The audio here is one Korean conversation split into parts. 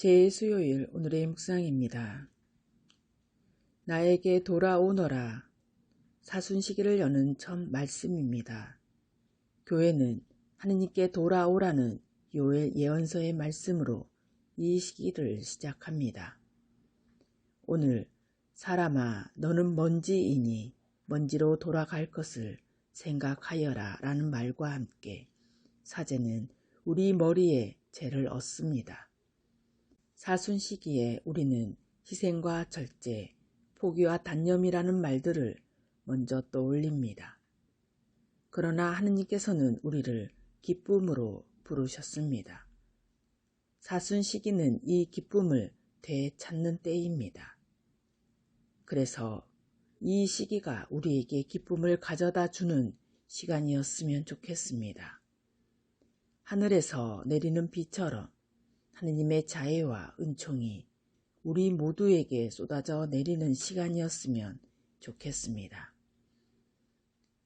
제 수요일 오늘의 묵상입니다. 나에게 돌아오너라. 사순시기를 여는 첫 말씀입니다. 교회는 하느님께 돌아오라는 요엘 예언서의 말씀으로 이 시기를 시작합니다. 오늘 사람아 너는 먼지이니 먼지로 돌아갈 것을 생각하여라 라는 말과 함께 사제는 우리 머리에 죄를 얻습니다. 사순 시기에 우리는 희생과 절제, 포기와 단념이라는 말들을 먼저 떠올립니다. 그러나 하느님께서는 우리를 기쁨으로 부르셨습니다. 사순 시기는 이 기쁨을 되찾는 때입니다. 그래서 이 시기가 우리에게 기쁨을 가져다 주는 시간이었으면 좋겠습니다. 하늘에서 내리는 비처럼 하느님의 자애와 은총이 우리 모두에게 쏟아져 내리는 시간이었으면 좋겠습니다.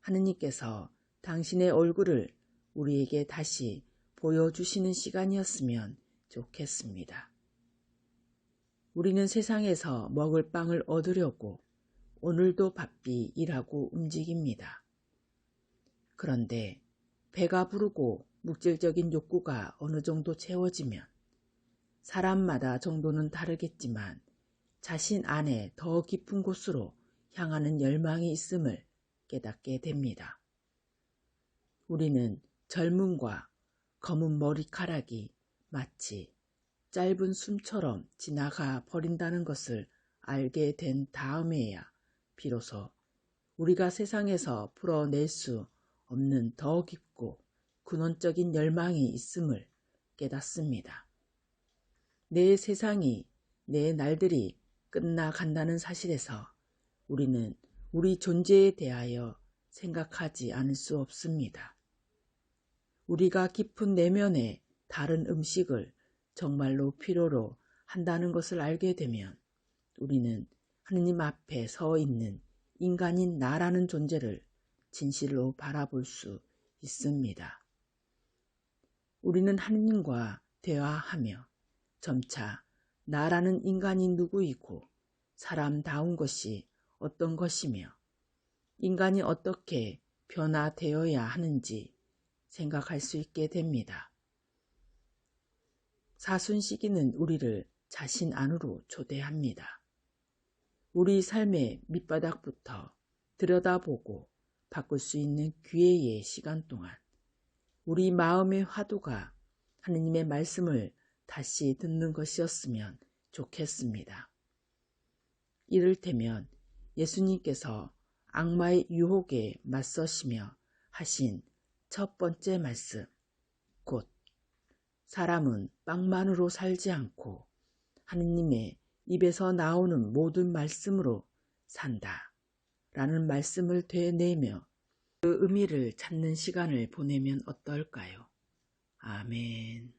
하느님께서 당신의 얼굴을 우리에게 다시 보여주시는 시간이었으면 좋겠습니다. 우리는 세상에서 먹을 빵을 얻으려고 오늘도 바삐 일하고 움직입니다. 그런데 배가 부르고 물질적인 욕구가 어느 정도 채워지면 사람마다 정도는 다르겠지만 자신 안에 더 깊은 곳으로 향하는 열망이 있음을 깨닫게 됩니다. 우리는 젊음과 검은 머리카락이 마치 짧은 숨처럼 지나가 버린다는 것을 알게 된 다음에야 비로소 우리가 세상에서 풀어낼 수 없는 더 깊고 근원적인 열망이 있음을 깨닫습니다. 내 세상이, 내 날들이 끝나간다는 사실에서 우리는 우리 존재에 대하여 생각하지 않을 수 없습니다. 우리가 깊은 내면의 다른 음식을 정말로 필요로 한다는 것을 알게 되면 우리는 하느님 앞에 서 있는 인간인 나라는 존재를 진실로 바라볼 수 있습니다. 우리는 하느님과 대화하며 점차 나라는 인간이 누구이고 사람다운 것이 어떤 것이며 인간이 어떻게 변화되어야 하는지 생각할 수 있게 됩니다. 사순 시기는 우리를 자신 안으로 초대합니다. 우리 삶의 밑바닥부터 들여다보고 바꿀 수 있는 기회의 시간 동안 우리 마음의 화두가 하느님의 말씀을 다시 듣는 것이었으면 좋겠습니다. 이를테면 예수님께서 악마의 유혹에 맞서시며 하신 첫 번째 말씀, 곧 사람은 빵만으로 살지 않고 하느님의 입에서 나오는 모든 말씀으로 산다. 라는 말씀을 되뇌며 그 의미를 찾는 시간을 보내면 어떨까요? 아멘.